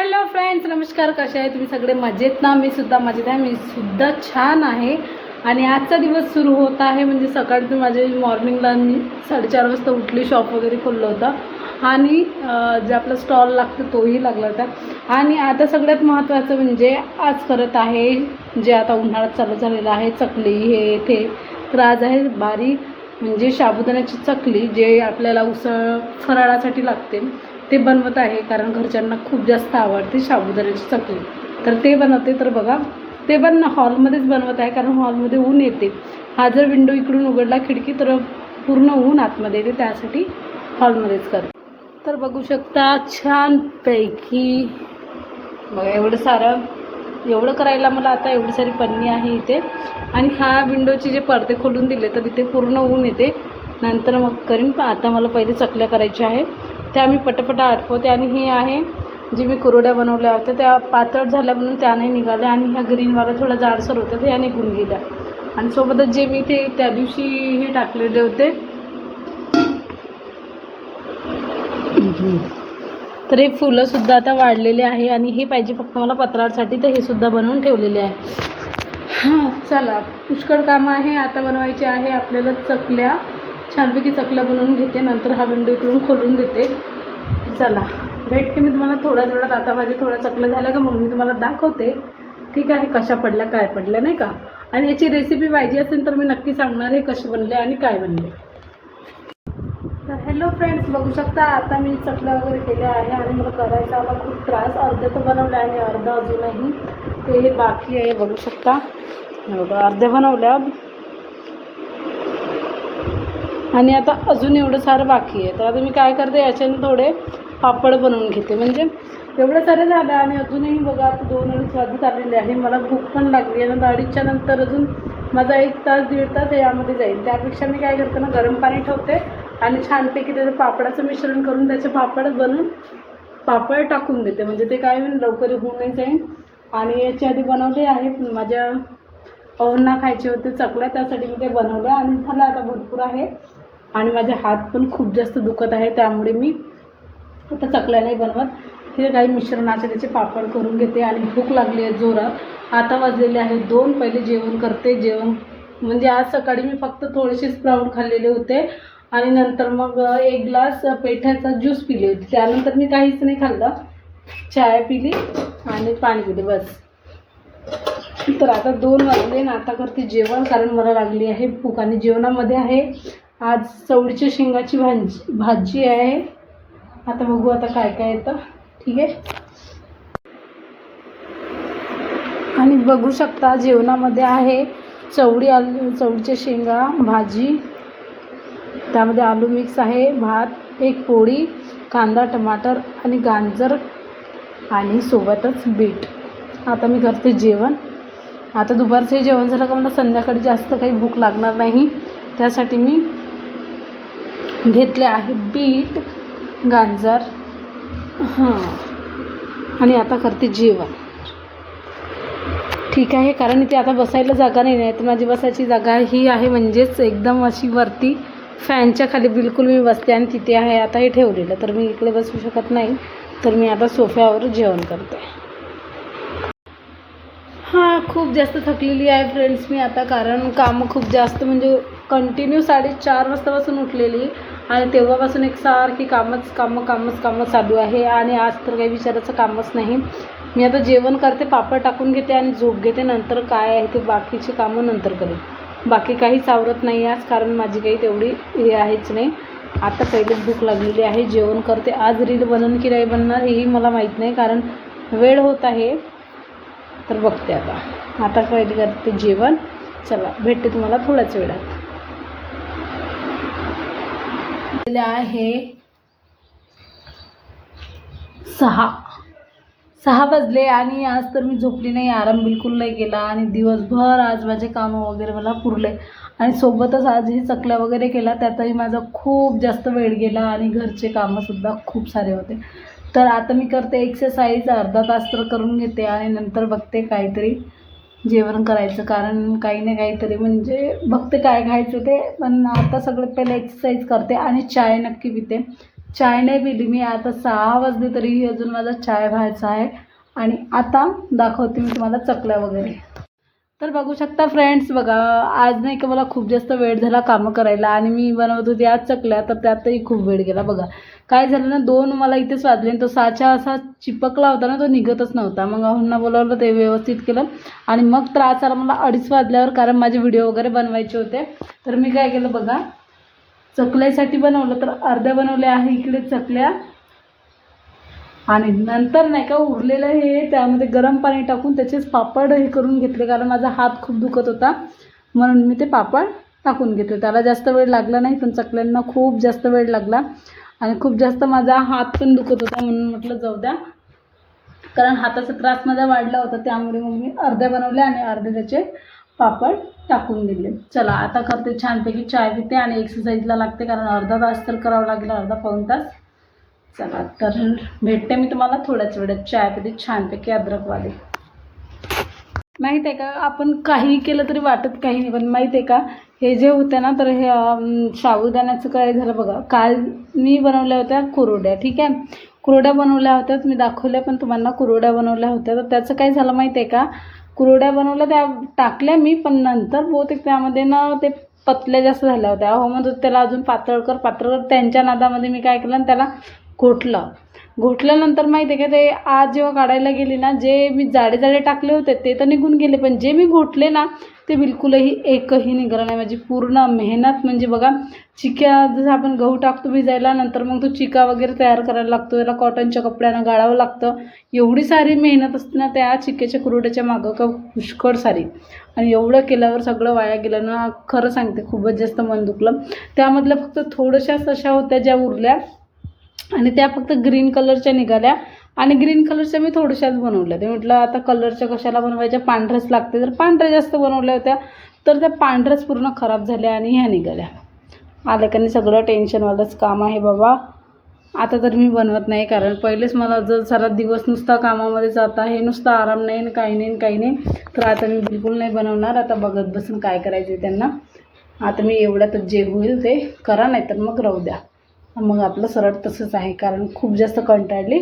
Hello friends नमस्कार कसे आहे? तुम्ही सगळे मजेत ना? मी सुद्धा मजेत आहे. मी सुद्धा छान आहे. आणि आजचा दिवस सुरू होत आहे. म्हणजे सकाळी माझे मॉर्निंगला मी साडेचार वाजता उठली शॉप वगैरे खोललं होतं. आणि जे आपला स्टॉल लागतो तोही लागला होता. आणि आता सगळ्यात महत्त्वाचं म्हणजे आज करत आहे जे आता उन्हाळ्यात चालू झालेलं आहे चकली हे ते. तर आज आहे बारीक म्हणजे साबुदाण्याची चकली जे आपल्याला उसळ फराळासाठी लागते. ते बनवत आहे कारण घरच्यांना खूप जास्त आवडते साबुदाण्याची चकली. तर ते बनवते तर बघा ते पण हॉलमध्येच बनवत आहे कारण हॉलमध्ये ऊन येते. हा जर विंडो इकडून उघडला खिडकी तर पूर्ण ऊन आतमध्ये येते त्यासाठी हॉलमध्येच करते. तर बघू शकता छानपैकी. बघा एवढं सारं एवढं करायला मला आता एवढी सारी पन्नी आहे इथे. आणि हा विंडोचे जे पडदे खोलून दिले तर इथे पूर्ण ऊन येते. नंतर मग करीन पण आता मला पहिले चकल्या करायच्या आहे. त्या मी पटापटा आटपवते आणि हे आहे जे मी कुरोड्या बनवल्या होत्या त्या पातळ झाल्या म्हणून त्या नाही निघाल्या आणि ह्या ग्रीनवाला थोडा जाडसर होत्या त्या निघून गेल्या. आणि सोबतच जे मी ते त्या दिवशी हे टाकलेले होते. तर हे फुलंसुद्धा आता वाढलेले आहे आणि हे पाहिजे फक्त मला पत्रासाठी तर हे सुद्धा बनवून ठेवलेले आहे. हां चला. पुष्कळ कामं आहे आता बनवायचे आहे आपल्याला चकल्या. छानपैकी चकला बनवून घेते नंतर हा विंडो इकडून खोलून देते. चला भेटते मी तुम्हाला थोड्या वेळात आता माझी थोडा चकला झाला का म्हणून मी तुम्हाला दाखवते. ठीक आहे कशा पडल्या काय पडल्या नाही का? आणि याची रेसिपी पाहिजे असेल तर मी नक्की सांगणार आहे कसे बनले आणि काय बनले. तर हॅलो फ्रेंड्स बघू शकता आता मी चकल्या वगैरे केल्या आहे आणि मला करायचा आला खूप त्रास. अर्धे तर बनवले आहे अर्धा अजूनही ते बाकी आहे बघू शकता. बघा अर्ध्या बनवल्या आणि आता अजून एवढं सारं बाकी आहे. तर आता मी काय करते याच्याने थोडे पापड बनवून घेते. म्हणजे एवढं सारं झालं आणि अजूनही बघा आता दोन अडीच वाजत आलेले आहे. मला भूक पण लागली आणि अडीचच्या नंतर अजून माझा एक तास दीड तास यामध्ये जाईल. त्यापेक्षा मी काय करते ना गरम पाणी ठेवते आणि छानपैकी त्याचं पापडाचं मिश्रण करून त्याचे पापड बनवून पापड टाकून देते. म्हणजे ते काय होईल लवकर होऊनही जाईल. आणि याच्या आधी बनवले आहे. माझ्या पवनना खायचे होते चकल्या त्यासाठी मी ते बनवलं आणि झालं आता भरपूर आहे. आणि माझे हात पण खूप जास्त दुखत आहे त्यामुळे मी आता चकल्या नाही बनवत. हे काही मिश्रणाचे त्याचे पापड करून घेते आणि भूक लागली आहे जोरात. आता वाजलेले आहे दोन पहिले जेवण करते. जेवण म्हणजे आज सकाळी मी फक्त थोडेसेच स्प्राऊट खाल्लेले होते आणि नंतर मग एक ग्लास पेठ्याचा ज्यूस पिले होते. त्यानंतर मी काहीच नाही खाल्लं. चाय पिली आणि पाणी पिले बस. तर आता दोन वाजले ना आता करते जेवण कारण मला लागली आहे भूक आणि जेवणामध्ये आहे. आज चवळीच्या शेंगाची भाजी भाजी आहे. आता बघू आता काय काय येतं. ठीक आहे? आणि बघू शकता जेवणामध्ये आहे चवळी आलू चवळीच्या शेंगा भाजी. त्यामध्ये आलू मिक्स आहे भात एक पोळी कांदा टमाटर आणि गाजर आणि सोबतच बीट. आता मी करते जेवण. आता दुपारचं जेवण झालं का मला संध्याकाळी जास्त काही भूक लागणार नाही. त्यासाठी मी घेतले आहे. बीट गाजर हां. आणि आता करते जेवण. ठीक आहे कारण इथे आता बसायला जागा नाही नाही तर माझी बसायची जागा ही आहे म्हणजेच एकदम अशी वरती फॅनच्या खाली बिलकुल मी बसते आणि तिथे आहे आता हे ठेवलेलं. तर मी इकडे बसू शकत नाही तर मी आता सोफ्यावर जेवण करते. हां खूप जास्त थकलेली आहे फ्रेंड्स मी आता कारण कामं खूप जास्त म्हणजे कंटिन्यू साडेचार वाजतापासून उठलेली. आणि तेव्हापासून एक सारखी कामच कामं कामच कामं चालू आहे. आणि आज तर काही विचारायचं कामच नाही. मी आता जेवण करते पापड टाकून घेते आणि झोप घेते. नंतर काय आहे ते बाकीची कामं नंतर करेन. बाकी काहीच आवरत नाही आज कारण माझी काही तेवढी हे आहेच नाही. आता पहिले भूक लागलेली आहे. जेवण करते. आज रील बनन की नाही बनणार हेही मला माहीत नाही कारण वेळ होत आहे. तर बघते आता. आता पहिले करते जेवण? चला भेटते तुम्हाला थोड्याच वेळात. आहे. सहा. सहा वाजले आणि आज तर मी झोपली नाही. आराम बिलकुल नाही केला आणि दिवसभर आज माझे कामं वगैरे मला पुरले. आणि सोबतच आज हे चकल्या वगैरे केला. त्यातही माझा खूप जास्त वेळ गेला आणि घरचे कामंसुद्धा खूप सारे होते. तर आता मी करते एक्सरसाइज अर्धा तास तर करून घेते आणि नंतर बघते काहीतरी. जेवण करायचं. कारण काही ना काहीतरी म्हणजे बघते काय खायचं ते पण आता सगळ्यात पहिले एक्सरसाइज करते आणि चाय नक्की पिते. चाय नाही पिली मी आता सहा वाजले तरी अजून माझा चाय व्हायचा आहे. आणि आता दाखवते मी तुम्हाला चकल्या वगैरे. तर बघू शकता फ्रेंड्स बघा आज नाही का मला खूप जास्त वेळ झाला कामं करायला आणि मी बनवत होती आज चकल्या तर त्यातही खूप वेळ गेला बघा. काय झालं ना दोन मला इथेच वाजले आणि तो साचा असा चिपकला होता ना तो निघतच नव्हता. मग अहुंना बोलावलं ते व्यवस्थित केलं. आणि मग त्रास आला मला अडीच वाजल्यावर कारण माझे व्हिडिओ वगैरे बनवायचे होते. तर मी काय केलं बघा चकल्यासाठी बनवलं तर अर्ध्या बनवल्या आहे इकडे चकल्या. आणि नंतर नाही का उरलेलं हे त्यामध्ये गरम पाणी टाकून त्याचेच पापड हे करून घेतले कारण माझा हात खूप दुखत होता. म्हणून मी ते पापड टाकून घेतले. त्याला जास्त वेळ लागला नाही पण चकल्यांना खूप जास्त वेळ लागला. आणि खूप जास्त माझा हात पण दुखत होता म्हणून म्हटलं जाऊ द्या. कारण हाताचा त्रास माझा वाढला होता त्यामुळे मग मी अर्धे बनवले आणि अर्धे त्याचे पापड टाकून दिले. चला आता करते छानपैकी चाय पिते आणि एक्सरसाइजला लागते कारण अर्धा तास तर करावं लागेल अर्धा पाऊण तास. चला तर भेटते मी तुम्हाला थोड्याच वेळात. चाय पिते छानपैकी अद्रकवाले माहीत आहे का आपण काहीही केलं तरी वाटत काही नाही पण माहीत आहे का हे जे होतं ना तर हे साबुदाण्याचं काय झालं बघा. काल मी बनवल्या होत्या कुरोड्या ठीक आहे? कुरोड्या बनवल्या होत्या मी दाखवल्या पण तुम्हाला कुरोड्या बनवल्या होत्या. तर त्याचं काय झालं माहीत आहे का? कुरोड्या बनवल्या त्या टाकल्या मी पण नंतर बहुतेक त्यामध्ये ना ते पतल्या जास्त झाल्या होत्या. हो म्हणत त्याला अजून पातळ कर पातळ कर. त्यांच्या नादामध्ये मी काय केलं आणि त्याला घोटलं. घोटल्यानंतर माहिती आहे का ते आज जेव्हा काढायला गेली ना जे मी जाडे जाडे टाकले होते ते तर निघून गेले. पण जे मी घोटले ना ते बिलकुलही एकही निघालं नाही. माझी पूर्ण मेहनत म्हणजे बघा चिक्या जसं आपण गहू टाकतो भिजायला नंतर मग तो चिका वगैरे तयार करायला लागतो. त्याला कॉटनच्या कपड्यानं गाळावं लागतं. एवढी सारी मेहनत असते ना त्या चिक्याच्या कुरुट्याच्या मागं का पुष्कळ सारी. आणि एवढं केल्यावर सगळं वाया गेलं ना खरं सांगते खूपच जास्त मन दुखलं. त्यामधल्या फक्त थोड्याशाच अशा होत्या ज्या उरल्या. आणि त्या फक्त ग्रीन कलरच्या निघाल्या. आणि ग्रीन कलरच्या मी थोड्याशाच बनवल्या. ते म्हटलं आता कलरच्या कशाला बनवायच्या? पांढऱ्याच लागते. तर पांढऱ्या जास्त बनवल्या होत्या तर त्या पांढऱ्याच पूर्ण खराब झाल्या आणि ह्या निघाल्या. आलेकाने सगळं टेन्शनवालंच काम आहे बाबा. आता तर मी बनवत नाही कारण पहिलेच मला जर सारा दिवस नुसता कामामध्ये जात आहे नुसता आराम नाही आणि काही नाही काही नाही तर आता मी बिलकुल नाही बनवणार. आता बघत बसून काय करायचं त्यांना. आता मी एवढ्यातच जे होईल ते करा नाही तर मग राहू द्या. मग आपलं सरळ तसंच आहे कारण खूप जास्त कंटाळली.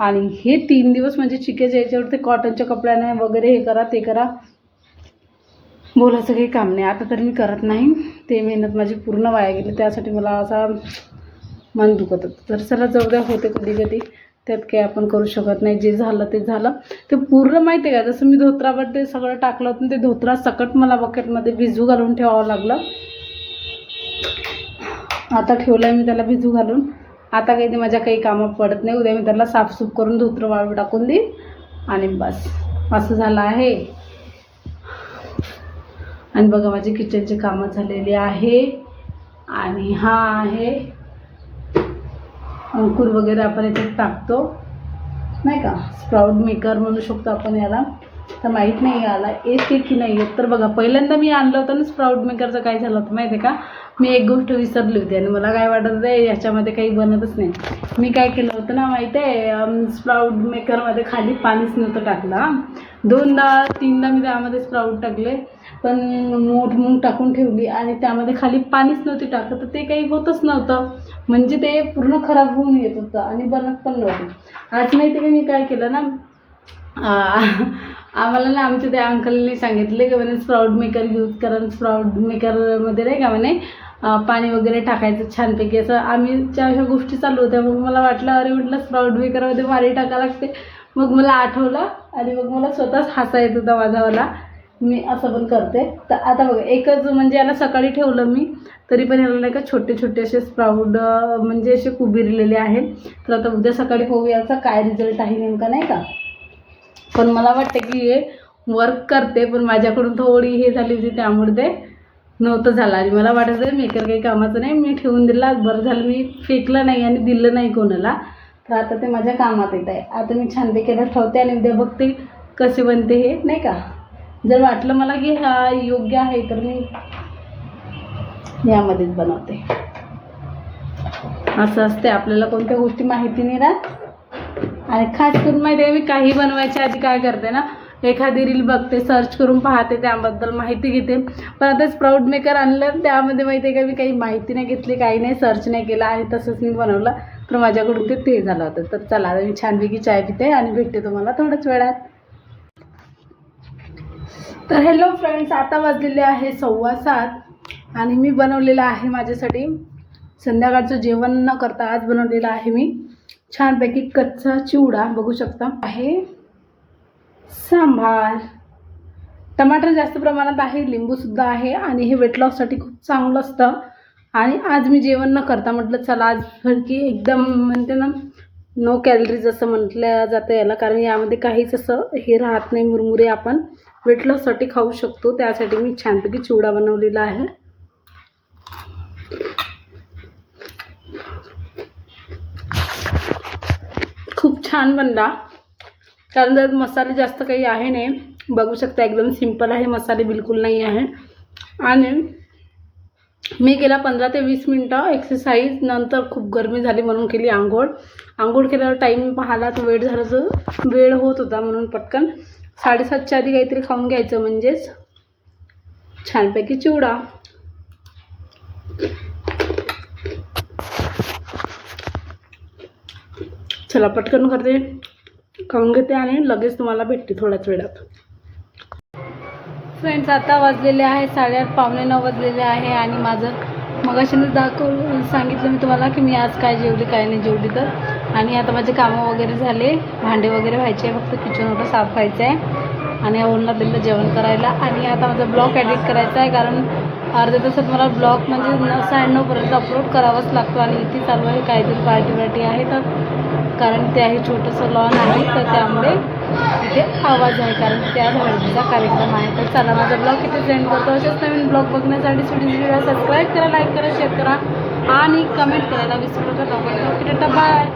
आणि हे तीन दिवस म्हणजे चिकेच्या याच्यावर ते कॉटनच्या कपड्याने वगैरे हे करा ते करा. बोलायचं काही काम नाही. आता तर मी करत नाही. ते मेहनत माझी पूर्ण वाया गेली. त्यासाठी मला असा मन दुखत होतं. तर चला जाऊ द्या होते कधी कधी. त्यात काही आपण करू शकत नाही. जे झालं ते झालं. ते पूर्ण माहिती आहे का? जसं मी धोत्रावर ते सगळं टाकलं होतं ते धोत्रा सकट मला बकेटमध्ये भिजू घालून ठेवावं लागलं. आता ठेवलं आहे मी त्याला भिजू घालून. आता काही ते माझ्या काही कामात पडत नाही. उद्या मी त्याला साफसूफ करून धोत्र वाळू टाकून देईन. आणि बस. असं झालं आहे. आणि बघा माझी किचनची कामं झालेली आहे. आणि हा आहे अंकुर वगैरे आपण याच्यात टाकतो. नाही का? स्प्राऊड मेकर म्हणू शकतो आपण याला. तर माहीत नाही याला. येते की नाही येत तर बघा पहिल्यांदा मी आणलं होतं ना स्प्राऊट मेकरचं काय झालं होतं माहिती आहे का? मी एक गोष्ट विसरली होती आणि मला काय वाटत होतं याच्यामध्ये काही बनतच नाही. मी काय केलं होतं ना माहीत आहे स्प्राऊट मेकरमध्ये खाली पाणीच नव्हतं टाकलं दोनदा तीनदा मी त्यामध्ये स्प्राऊट टाकले पण मूठ मूग टाकून ठेवली आणि त्यामध्ये खाली पाणीच नव्हती टाकत. तर ते काही होतच नव्हतं. म्हणजे ते पूर्ण खराब होऊन येत होतं आणि बनत पण नव्हतं. आज माहिती का मी काय केलं ना? आम्हाला ना आमच्या त्या अंकलने सांगितले की म्हणे स्प्राऊड मेकर यूज करा स्प्राऊड मेकरमध्ये नाही का म्हणे पाणी वगैरे टाकायचं छानपैकी. असं आम्ही त्या अशा गोष्टी चालू होत्या मग मला वाटलं अरे म्हटलं स्प्राऊड मेकरमध्ये पाणी टाकावं लागते. मग मला आठवलं आणि मग मला स्वतःच हसा येत होता माझावाला मी असं पण करते. तर आता बघा एकच म्हणजे याला सकाळी ठेवलं मी तरी पण याला नाही का छोटे छोटे असे स्प्राऊड म्हणजे असे कुबिरलेले आहेत. तर आता उद्या सकाळी पाहू याचा काय रिझल्ट आहे नेमका नाही का? पण मला वाटतं की हे वर्क करते पण माझ्याकडून थोडी हे झाली होती त्यामुळे ते नव्हतं झालं. आणि मला वाटत मेकर काही कामाचं नाही मी ठेवून दिला बरं झालं मी फेकलं नाही आणि दिलं नाही कोणाला. तर आता ते माझ्या कामात येत आहे. आता मी छानपैकी याला ठेवते आणि उद्या बघते कसे बनते हे नाही का? जर वाटलं मला की हा योग्य आहे तर मी यामध्येच बनवते. असं असते आपल्याला कोणत्या गोष्टी माहिती नाही राहत आणि खास करून माहिती आहे मी काही बनवायच्या आधी काय करते ना एखादी रील बघते सर्च करून पाहते त्याबद्दल माहिती घेते. पण आता स्प्राऊट मेकर आणलं त्यामध्ये माहिती आहे का मी काही माहिती नाही घेतली काही नाही सर्च नाही केलं आणि तसंच मी बनवलं. तर माझ्याकडून ते ते झालं होतं. तर चला आता मी छानपैकी चाय पिते आणि भेटते तुम्हाला थोड्याच वेळात. तर हॅलो फ्रेंड्स आता वाजलेले आहे सव्वा सात आणि मी बनवलेलं आहे माझ्यासाठी. संध्याकाळचं जेवण न करता आज बनवलेलं आहे मी. छानपैकी कच्चा चिवडा बघू शकता. आहे सांभार. टमाटर जास्त प्रमाणात आहे लिंबूसुद्धा आहे आणि हे वेट लॉससाठी खूप चांगलं असतं. आणि आज मी जेवण न करता म्हटलं चला आज की एकदम म्हणते ना नो कॅलरीज असं म्हटलं जातं याला. कारण यामध्ये काहीच असं हे राहत नाही मुरमुरे आपण. वेट लॉससाठी खाऊ शकतो. त्यासाठी मी छानपैकी चिवडा बनवलेला आहे. खूप छान बनला. कारण त्यात मसाले जास्त काही आहे नाही. बघू शकता एकदम सिंपल आहे मसाले बिलकुल नाही आहे. आणि मी केला पंधरा ते वीस मिनटं एक्सरसाइज नंतर खूप गरमी झाली म्हणून केली आंघोळ. आंघोळ केल्यावर टाईम पाहिला तर वेळ झाला तर वेळ होत होता म्हणून पटकन. साडेसातच्या आधी काहीतरी खाऊन घ्यायचं म्हणजेच छानपैकी चिवडा. चला पटकन करते खाऊन घेते आणि लगेच तुम्हाला भेटते थोड्याच वेळात. फ्रेंड्स आता वाजलेले आहे साडेआठ पावणे नऊ वाजलेले आहे आणि माझं मगाशीनंच दाखव सांगितलं मी तुम्हाला की मी आज काय जेवली काय नाही जेवली तर. आणि आता माझे कामं वगैरे झाले भांडे वगैरे व्हायचे आहे फक्त किचन वगैरे साफ व्हायचं आहे आणि ओरला दिलं जेवण करायला. आणि आता माझा ब्लॉग एडिट करायचा आहे कारण अर्ध्या तासात मला ब्लॉग म्हणजे नऊ साडेनऊपर्यंत अपलोड करावाच लागतो आणि इथे चालू आहे. काहीतरी पार्टी वार्टी आहे तर कारण ते आहे छोटंसं लॉन आहे तर त्यामुळे इथे आवाज आहे कारण त्या हळदीचा कार्यक्रम आहे. तर चला माझा ब्लॉग इथे सेंड करतो. असेच नवीन ब्लॉग बघण्यासाठी व्हिडिओ सबस्क्राईब करा लाईक करा शेअर करा आणि कमेंट करायला विसरू नका. Okay tata bye